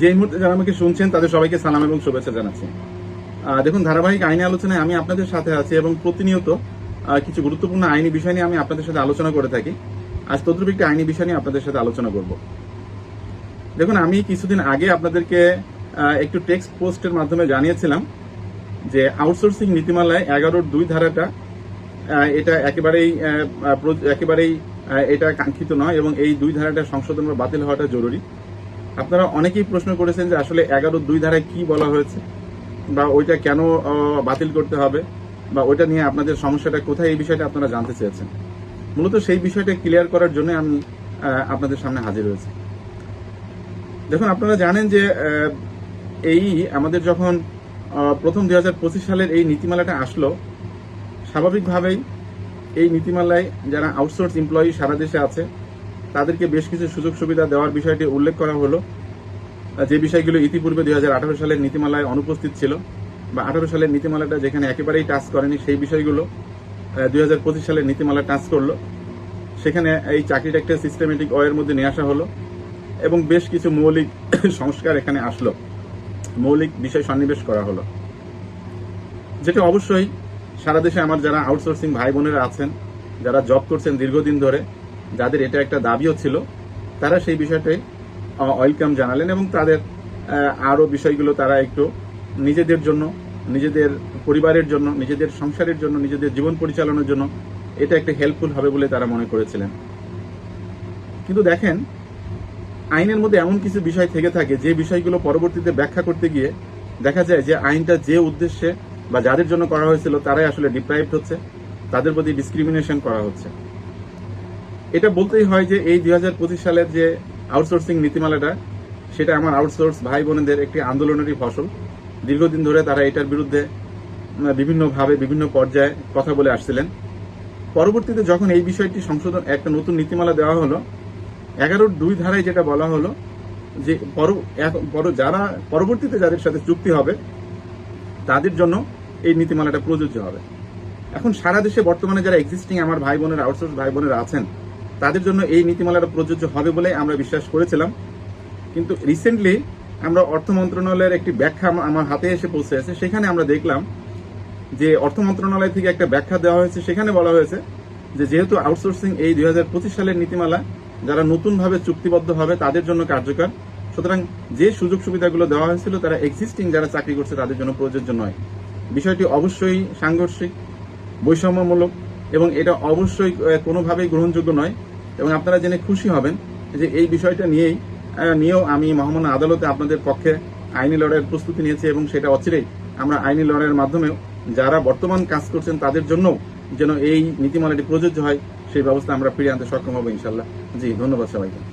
যে মুহূর্তে যারা আমাকে শুনছেন, তাদের সবাইকে সালাম এবং শুভেচ্ছা জানাচ্ছি। দেখুন, ধারাবাহিক আইনি আলোচনায় আমি আপনাদের সাথে আছি এবং প্রতিনিয়ত কিছু গুরুত্বপূর্ণ আইনি বিষয় নিয়ে আমি আপনাদের সাথে আলোচনা করে থাকি। আজ তদ্রুপ একটি আইনি বিষয় নিয়ে আপনাদের সাথে আলোচনা করব। দেখুন, আমি কিছুদিন আগে আপনাদেরকে একটু টেক্সট পোস্টের মাধ্যমে জানিয়েছিলাম যে আউটসোর্সিং নীতিমালায় এগারোর দুই ধারাটা এটা একেবারেই একেবারেই এটা কাঙ্ক্ষিত নয় এবং এই দুই ধারাটা সংশোধন বা বাতিল হওয়াটা জরুরি। আপনারা অনেকেই প্রশ্ন করেছেন যে আসলে এগারো দুই ধারায় কি বলা হয়েছে? বা ওইটা কেন বাতিল করতে হবে? বা ওইটা নিয়ে আপনাদের সমস্যাটা কোথায়? এই বিষয়টা আপনারা জানতে চেয়েছেন। মূলত সেই বিষয়টা ক্লিয়ার করার জন্য আমি আপনাদের সামনে হাজির হয়েছি। দেখুন, আপনারা জানেন যে এই আমাদের যখন প্রথম দুই হাজার পঁচিশ সালের এই নীতিমালাটা আসলো, স্বাভাবিকভাবেই এই নীতিমালায় যারা আউটসোর্স এমপ্লয়ি সারা দেশে আছে তাদেরকে বেশ কিছু সুযোগ সুবিধা দেওয়ার বিষয়টি উল্লেখ করা হলো। যে বিষয়গুলো ইতিপূর্বে দুই হাজার আঠেরো সালের নীতিমালায় অনুপস্থিত ছিল বা আঠারো সালের নীতিমালাটা যেখানে একেবারেই টাচ করেনি, সেই বিষয়গুলো দুই হাজার পঁচিশ সালের নীতিমালা টাচ করল। সেখানে এই চাকরিটা একটা সিস্টেমেটিক ওয়ের মধ্যে নিয়ে আসা হলো এবং বেশ কিছু মৌলিক সংস্কার এখানে আসলো। মৌলিক বিষয় সন্নিবেশ করা হলো। যেটা অবশ্যই সারা দেশে আমার যারা আউটসোর্সিং ভাই বোনেরা আছেন, যারা জব করছেন দীর্ঘদিন ধরে যাদের এটা একটা দাবিও ছিল তারা সেই বিষয়টাই ওয়েলকাম জানালেন এবং তাদের আহ, আরও বিষয়গুলো তারা একটু নিজেদের জন্য নিজেদের পরিবারের জন্য নিজেদের সংসারের জন্য নিজেদের জীবন পরিচালনার জন্য এটা একটা হেল্পফুল হবে বলে তারা মনে করেছিলেন। কিন্তু দেখেন আইনের মধ্যে এমন কিছু বিষয় থেকে থাকে যে বিষয়গুলো পরবর্তীতে ব্যাখ্যা করতে গিয়ে দেখা যায় যে আইনটা যে উদ্দেশ্যে বা যাদের জন্য করা হয়েছিল তারাই আসলে ডিপ্রাইভড হচ্ছে তাদের প্রতি ডিসক্রিমিনেশন করা হচ্ছে। এটা বলতেই হয় যে এই দুই হাজার পঁচিশ সালের যে আউটসোর্সিং নীতিমালাটা, সেটা আমার আউটসোর্স ভাই বোনেদের একটি আন্দোলনেরই ফসল। দীর্ঘদিন ধরে তারা এটার বিরুদ্ধে বিভিন্নভাবে, বিভিন্ন পর্যায়ে কথা বলে আসছিলেন। পরবর্তীতে যখন এই বিষয়টি সংশোধন, একটা নতুন নীতিমালা দেওয়া হলো, এগারোর দুই ধারায় যেটা বলা হলো, যে পর- যারা, পরবর্তীতে যাদের সাথে চুক্তি হবে, তাদের জন্য এই নীতিমালাটা প্রযোজ্য হবে। এখন সারা দেশে বর্তমানে যারা এক্সিস্টিং আমার ভাই বোনের আউটসোর্স ভাই বোনেরা আছেন তাদের জন্য এই নীতিমালাটা প্রযোজ্য হবে বলে আমরা বিশ্বাস করেছিলাম। কিন্তু রিসেন্টলি আমরা অর্থ মন্ত্রণালয়ের একটি ব্যাখ্যা আমার হাতে এসে পৌঁছেছে সেখানে আমরা দেখলাম যে অর্থ মন্ত্রণালয় থেকে একটা ব্যাখ্যা দেওয়া হয়েছে। সেখানে বলা হয়েছে যে যেহেতু আউটসোর্সিং এই দুই হাজার পঁচিশ সালের নীতিমালা যারা নতুনভাবে চুক্তিবদ্ধ হবে তাদের জন্য কার্যকর। সুতরাং যে সুযোগ সুবিধাগুলো দেওয়া হয়েছিল তারা এক্সিস্টিং যারা চাকরি করছে তাদের জন্য প্রযোজ্য নয়। বিষয়টি অবশ্যই সাংঘর্ষিক, বৈষম্যমূলক এবং এটা অবশ্যই কোনোভাবেই গ্রহণযোগ্য নয়। এবং আপনারা জেনে খুশি হবেন যে এই বিষয়টা নিয়েই নিয়েও আমি মহামান্য আদালতে আপনাদের পক্ষে আইনি লড়াইয়ের প্রস্তুতি নিয়েছি এবং সেটা অচিরেই আমরা আইনি লড়াইয়ের মাধ্যমে যারা বর্তমান কাজ করছেন তাদের জন্য যেন এই নীতিমালাটি প্রযোজ্য হয়, সেই ব্যবস্থা আমরা ফিরিয়ে আনতে সক্ষম হব ইনশাল্লাহ। জি, ধন্যবাদ সবাইকে।